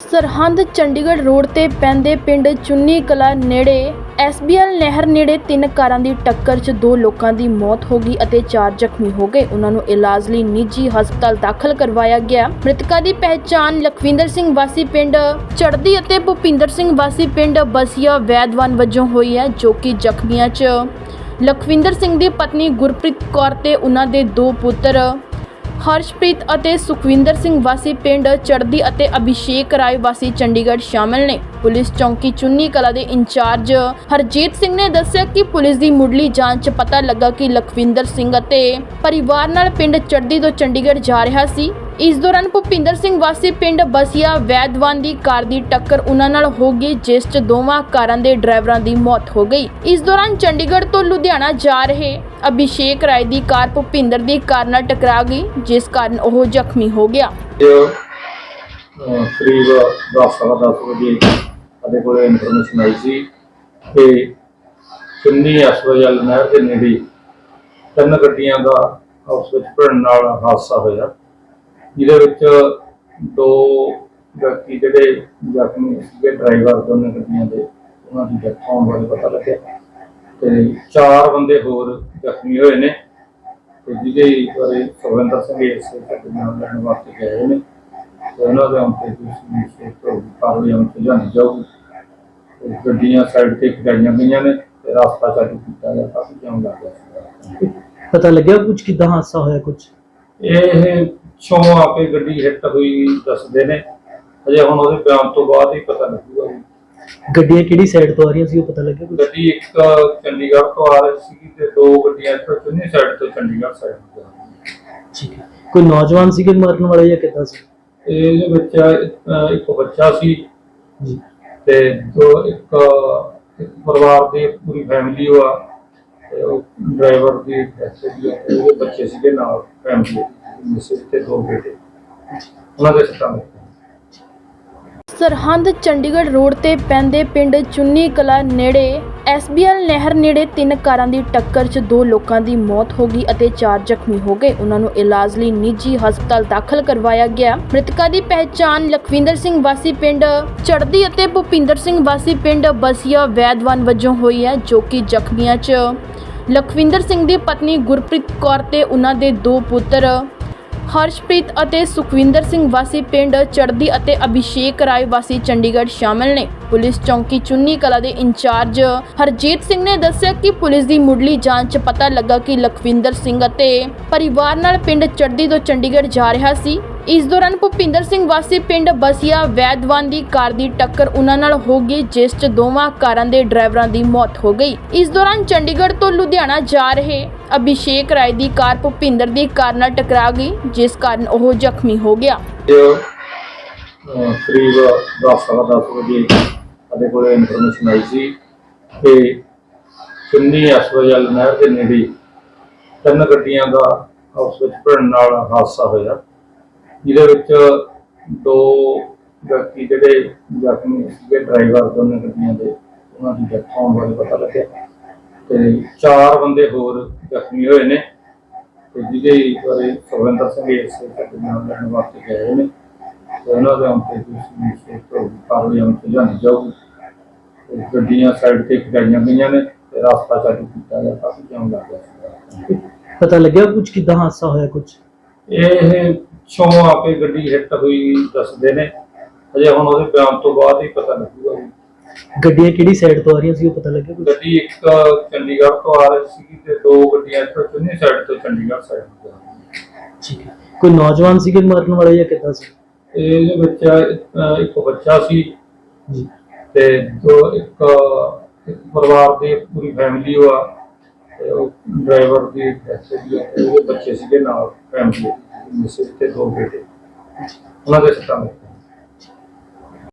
Sirhind Chandigarh road ਤੇ ਪੈਂਦੇ ਪਿੰਡ ਚੁੰਨੀ ਕਲਾ ਨੇੜੇ ਐਸਬੀਐਲ ਨਹਿਰ ਨੇੜੇ ਤਿੰਨ ਕਾਰਾਂ ਦੀ ਟੱਕਰ 'ਚ ਦੋ ਲੋਕਾਂ ਦੀ ਮੌਤ ਹੋ ਗਈ ਅਤੇ ਚਾਰ ਜ਼ਖਮੀ ਹੋ ਗਏ। ਉਹਨਾਂ ਨੂੰ ਇਲਾਜ ਲਈ ਨਿੱਜੀ ਹਸਪਤਾਲ ਦਾਖਲ ਕਰਵਾਇਆ ਗਿਆ। ਮ੍ਰਿਤਕਾਂ ਦੀ ਪਹਿਚਾਣ ਲਖਵਿੰਦਰ ਸਿੰਘ ਵਾਸੀ ਪਿੰਡ ਚੜਦੀ ਅਤੇ ਭੁਪਿੰਦਰ ਸਿੰਘ ਵਾਸੀ ਪਿੰਡ ਬਸੀਆ ਵੈਦਵਾਨ ਵਜੋਂ ਹੋਈ ਹੈ, ਜੋ ਕਿ ਜ਼ਖਮੀਆਂ 'ਚ ਲਖਵਿੰਦਰ ਸਿੰਘ ਦੀ ਪਤਨੀ ਗੁਰਪ੍ਰੀਤ ਕੌਰ ਤੇ ਉਹਨਾਂ ਦੇ ਦੋ ਪੁੱਤਰ ਹਰਸ਼ਪ੍ਰੀਤ ਅਤੇ ਸੁਖਵਿੰਦਰ ਸਿੰਘ ਵਾਸੀ ਪਿੰਡ ਚੜਦੀ ਅਤੇ ਅਭਿਸ਼ੇਕ ਰਾਏ ਵਾਸੀ ਚੰਡੀਗੜ੍ਹ ਸ਼ਾਮਲ ਨੇ। ਪੁਲਿਸ ਚੌਂਕੀ ਚੁੰਨੀ ਕਲਾ ਦੇ ਇੰਚਾਰਜ ਹਰਜੀਤ ਸਿੰਘ ਨੇ ਦੱਸਿਆ ਕਿ ਪੁਲਿਸ ਦੀ ਮੁੱਢਲੀ ਜਾਂਚ ਪਤਾ ਲੱਗਾ ਕਿ ਲਖਵਿੰਦਰ ਸਿੰਘ ਅਤੇ ਪਰਿਵਾਰ ਨਾਲ ਪਿੰਡ ਚੜਦੀ ਤੋਂ ਚੰਡੀਗੜ੍ਹ ਜਾ ਰਿਹਾ ਸੀ। ਇਸ ਦੌਰਾਨ ਭੁਪਿੰਦਰ ਸਿੰਘ ਵਾਸੀ ਪਿੰਡ ਬਸੀਆ ਵੈਦਵਾਨ ਦੀ ਕਾਰ ਦੀ ਟੱਕਰ ਉਹਨਾਂ ਨਾਲ ਹੋ ਗਈ, ਜਿਸ 'ਚ ਦੋਵਾਂ ਕਾਰਾਂ ਦੇ ਡਰਾਈਵਰਾਂ ਦੀ ਮੌਤ ਹੋ ਗਈ। ਇਸ ਦੌਰਾਨ ਚੰਡੀਗੜ੍ਹ ਤੋਂ ਲੁਧਿਆਣਾ ਜਾ ਰਹੇ ਅਭਿਸ਼ੇਕ ਰਾਏ ਦੀ ਕਾਰ ਭੁਪਿੰਦਰ ਦੀ ਕਾਰ ਨਾਲ ਟਕਰਾ ਗਈ, ਜਿਸ ਕਾਰਨ ਉਹ ਜ਼ਖਮੀ ਹੋ ਗਿਆ। ਅਹ, ਕਰੀਬ 10 ਸਵਾ 10 ਵਜੇ ਸਾਡੇ ਕੋਲ ਇਨਫੋਰਮੇਸ਼ਨ ਆਈ ਸੀ ਕਿ ਚੁੰਨੀ ਅਸਵਜਲ ਨਹਿਰ ਦੇ ਨੇੜੇ ਤਿੰਨ ਗੱਡੀਆਂ ਦਾ ਆਪਸ ਵਿੱਚ ਭਿੜਨ ਨਾਲ ਹਾਦਸਾ ਹੋਇਆ। ਜਿਹਦੇ ਵਿੱਚ ਦੋ ਵਿਅਕਤੀ ਜਿਹੜੇ ਜ਼ਖਮੀ ਸੀਗੇ, ਡਰਾਈਵਰ ਦੋਨੇ ਗੱਡੀਆਂ ਦੇ, ਉਹਨਾਂ ਦੀ ਡੈਥ ਹੋਣ ਬਾਰੇ ਪਤਾ ਲੱਗਿਆ। ਤੇ ਚਾਰ ਬੰਦੇ ਹੋਰ ਜ਼ਖਮੀ ਹੋਏ ਨੇ ਤੇ ਜਿਹਦੇ ਬਾਰੇ ਸੁਖਵਿੰਦਰ ਸਿੰਘ ਇਸ ਘਟਨਾ ਨਾਲ ਲੈਣ ਵਾਸਤੇ ਗਏ ਨੇ ਤੇ ਉਹਨਾਂ ਦੇ ਅੰਤੇ ਦੂਸਰੀ ਸੇਤ ਤੋਂ ਕਾਰਵਾਈ ਅੰਤ ਜਾਣੀ ਜਾਊਗੀ। ਤੇ ਗੱਡੀਆਂ ਸਾਈਡ ਤੇ ਖੜਾਈਆਂ ਗਈਆਂ ਨੇ ਤੇ ਰਸਤਾ ਚਾਲੂ ਕੀਤਾ ਗਿਆ ਕਾਫੀ ਜਾਮ ਲੱਗ ਗਿਆ। ਪਤਾ ਲੱਗਿਆ ਕੁਝ ਕਿਦਾਂ ਹਾਦਸਾ ਹੋਇਆ ਕੁਝ ਇਹ ਛੋਂ ਆ ਕੇ ਗੱਡੀ ਹਿੱਟ ਹੋਈ ਦੱਸਦੇ ਨੇ। ਅਜੇ ਹੁਣ ਉਹਦੇ ਬਿਆਨ ਤੋਂ ਬਾਅਦ ਹੀ ਪਤਾ ਲੱਗੂਗਾ ਗੱਡੀਆਂ ਕਿਹੜੀ ਸਾਈਡ ਤੋਂ ਆ ਰਹੀਆਂ ਸੀ ਉਹ ਪਤਾ ਲੱਗਿਆ ਕੁਝ ਗੱਡੀ ਇੱਕ ਚੰਡੀਗੜ੍ਹ ਤੋਂ ਆ ਰਹੀ ਸੀ ਤੇ ਦੋ ਗੱਡੀਆਂ ਇੱਥੋਂ ਚੁੰਨੀ ਸਾਈਡ ਤੋਂ ਚੰਡੀਗੜ੍ਹ ਸਾਈਡ ਨੂੰ ਜਾ ਰਹੀਆਂ। ਠੀਕ ਹੈ। ਕੋਈ ਨੌਜਵਾਨ ਸੀਗੇ ਮਰਨ ਵਾਲੇ ਜਾਂ ਕਿੱਦਾਂ ਸੀ? ਤੇ ਇਹਦੇ ਵਿੱਚ ਅਹ, ਇੱਕ ਬੱਚਾ ਸੀ ਜੀ। ਤੇ ਦੋ ਇੱਕ ਇੱਕ ਪਰਿਵਾਰ ਦੀ ਪੂਰੀ ਫੈਮਿਲੀ ਆ ਤੇ ਉਹ ਡਰਾਈਵਰ ਦੀ death ਹੋਈ ਆ ਤੇ ਉਹਦੇ ਬੱਚੇ ਸੀਗੇ ਨਾਲ ਫੈਮਿਲੀ ਮਿਸਿਸ ਤੇ ਦੋ ਬੇਟੇ। ਉਹਨਾਂ ਦੇ ਸੱਤਾਂ ਸਰਹੰਦ ਚੰਡੀਗੜ੍ਹ ਰੋਡ ਤੇ ਪੈਂਦੇ ਪਿੰਡ ਚੁੰਨੀ ਕਲਾ ਨੇੜੇ ਐਸਬੀਐਲ ਨਹਿਰ ਨੇੜੇ ਤਿੰਨ ਕਾਰਾਂ ਦੀ ਟੱਕਰ 'ਚ ਦੋ ਲੋਕਾਂ ਦੀ ਮੌਤ ਹੋ ਗਈ ਅਤੇ ਚਾਰ ਜ਼ਖਮੀ ਹੋ ਗਏ। ਉਹਨਾਂ ਨੂੰ ਇਲਾਜ ਲਈ ਨਿੱਜੀ ਹਸਪਤਾਲ ਦਾਖਲ ਕਰਵਾਇਆ ਗਿਆ। ਮ੍ਰਿਤਕਾਂ ਦੀ ਪਹਿਚਾਣ ਲਖਵਿੰਦਰ ਸਿੰਘ ਵਾਸੀ ਪਿੰਡ ਚੜਦੀ ਅਤੇ ਭੁਪਿੰਦਰ ਸਿੰਘ ਵਾਸੀ ਪਿੰਡ ਬਸੀਆ ਵੈਦਵਾਨ ਵਜੋਂ ਹੋਈ ਹੈ, ਜੋ ਕਿ ਜ਼ਖਮੀਆਂ 'ਚ ਲਖਵਿੰਦਰ ਸਿੰਘ ਦੀ ਪਤਨੀ ਗੁਰਪ੍ਰੀਤ ਕੌਰ ਤੇ ਉਹਨਾਂ ਦੇ ਦੋ ਪੁੱਤਰ ਹਰਸ਼ਪ੍ਰੀਤ ਅਤੇ ਸੁਖਵਿੰਦਰ ਸਿੰਘ ਵਾਸੀ ਪਿੰਡ ਚੜਦੀ ਅਤੇ ਅਭਿਸ਼ੇਕ ਰਾਏ ਵਾਸੀ ਚੰਡੀਗੜ੍ਹ ਸ਼ਾਮਲ ਨੇ। ਪੁਲਿਸ ਚੌਂਕੀ ਚੁੰਨੀ ਕਲਾ ਦੇ ਇੰਚਾਰਜ ਹਰਜੀਤ ਸਿੰਘ ਨੇ ਦੱਸਿਆ ਕਿ ਪੁਲਿਸ ਦੀ ਮੁੱਢਲੀ ਜਾਂਚ ਪਤਾ ਲੱਗਾ ਕਿ ਲਖਵਿੰਦਰ ਸਿੰਘ ਅਤੇ ਪਰਿਵਾਰ ਨਾਲ ਪਿੰਡ ਚੜਦੀ ਤੋਂ ਚੰਡੀਗੜ੍ਹ ਜਾ ਰਿਹਾ ਸੀ। ਇਸ ਦੌਰਾਨ ਭੁਪਿੰਦਰ ਸਿੰਘ ਵਾਸੀ ਪਿੰਡ ਬਸੀਆ ਵੈਦਵਾਨ ਦੀ ਕਾਰ ਦੀ ਟੱਕਰ ਉਹਨਾਂ ਨਾਲ ਹੋ ਗਈ, ਜਿਸ 'ਚ ਦੋਵਾਂ ਕਾਰਾਂ ਦੇ ਡਰਾਈਵਰਾਂ ਦੀ ਮੌਤ ਹੋ ਗਈ। ਇਸ ਦੌਰਾਨ ਚੰਡੀਗੜ੍ਹ ਤੋਂ ਲੁਧਿਆਣਾ ਜਾ ਰਹੇ ਅਭਿਸ਼ੇਕ ਰਾਏ ਦੀ ਕਾਰ ਭੁਪਿੰਦਰ ਦੀ ਕਾਰ ਨਾਲ ਟਕਰਾ ਗਈ, ਜਿਸ ਕਾਰਨ ਉਹ ਜ਼ਖਮੀ ਹੋ ਗਿਆ। ਜੋ ਕਰੀਬ 10 ਸਵਾ 10 ਵਜੇ ਸਾਡੇ ਕੋਲ ਇਨਫੋਰਮੇਸ਼ਨ ਆਈ ਸੀ ਕਿ ਚੁੰਨੀ ਅਸਵਜਲ ਨਹਿਰ ਦੇ ਨੇੜੇ ਤਿੰਨ ਗੱਡੀਆਂ ਦਾ ਆਪਸ ਵਿੱਚ ਭਿੜਨ ਨਾਲ ਹਾਦਸਾ ਹੋਇਆ, ਜਿਹਦੇ ਵਿੱਚ ਦੋ ਵਿਅਕਤੀ ਜਿਹੜੇ ਜ਼ਖਮੀ ਸੀਗੇ, ਡਰਾਈਵਰ ਦੋਨੇ ਗੱਡੀਆਂ ਦੇ, ਉਹਨਾਂ ਦੀ ਡੈਥ ਹੋਣ ਬਾਰੇ ਪਤਾ ਲੱਗਿਆ। ਤੇ ਚਾਰ ਬੰਦੇ ਹੋਰ ਜ਼ਖਮੀ ਹੋਏ ਨੇ ਤੇ ਜਿਹਦੇ ਬਾਰੇ ਸੁਖਵਿੰਦਰ ਸਿੰਘ ਇਸ ਘਟਨਾ ਨਾਲ ਲੈਣ ਵਾਸਤੇ ਗਏ ਨੇ ਤੇ ਉਹਨਾਂ ਦੇ ਅੰਤੇ ਦੂਸਰੀ ਸੇਤ ਤੋਂ ਕਾਰਵਾਈ ਅੰਤ ਜਾਣੀ ਜਾਊਗੀ। ਗੱਡੀਆਂ ਸਾਈਡ ਤੇ ਖੜਾਈਆਂ ਗਈਆਂ ਨੇ ਤੇ ਰਸਤਾ ਚਾਲੂ ਕੀਤਾ ਗਿਆ ਕਾਫੀ ਜਾਮ ਲੱਗ ਗਿਆ। ਪਤਾ ਲੱਗਿਆ ਕੁਝ ਕਿਦਾਂ ਹਾਦਸਾ ਹੋਇਆ ਕੁਝ ਇਹ ਛੋਂ ਆ ਕੇ ਗੱਡੀ ਹਿੱਟ ਹੋਈ ਦੱਸਦੇ ਨੇ। ਅਜੇ ਹੁਣ ਉਹਦੇ ਬਿਆਨ ਤੋਂ ਬਾਅਦ ਹੀ ਪਤਾ ਲੱਗੂਗਾ ਗੱਡੀਆਂ ਕਿਹੜੀ ਸਾਈਡ ਤੋਂ ਆ ਰਹੀਆਂ ਸੀ ਉਹ ਪਤਾ ਲੱਗਿਆ ਕੁਝ ਗੱਡੀ ਇੱਕ ਚੰਡੀਗੜ੍ਹ ਤੋਂ ਆ ਰਹੀ ਸੀ ਤੇ ਦੋ ਗੱਡੀਆਂ ਇੱਥੋਂ ਚੁੰਨੀ ਸਾਈਡ ਤੋਂ ਚੰਡੀਗੜ੍ਹ ਸਾਈਡ ਜਾ ਰਹੀਆਂ। ਠੀਕ ਹੈ। ਕੋਈ ਨੌਜਵਾਨ ਸੀਗੇ ਮਰਨ ਵਾਲੇ ਜਾਂ ਕਿੱਦਾਂ ਸੀ? ਤੇ ਇਹਦੇ ਵਿੱਚ ਅਹ, ਇੱਕ ਬੱਚਾ ਸੀ ਜੀ। ਤੇ ਦੋ ਇੱਕ ਇੱਕ ਪਰਿਵਾਰ ਦੀ ਪੂਰੀ ਫੈਮਿਲੀ ਆ ਤੇ ਉਹ ਡਰਾਈਵਰ ਦੀ ਆ ਤੇ ਉਹਦੇ ਬੱਚੇ ਸੀਗੇ ਨਾਲ ਫੈਮਿਲੀ ਮਿਸਿਸ ਤੇ ਦੋ ਬੇਟੇ। ਉਹਨਾਂ ਦੇ ਸੱਤਾਂ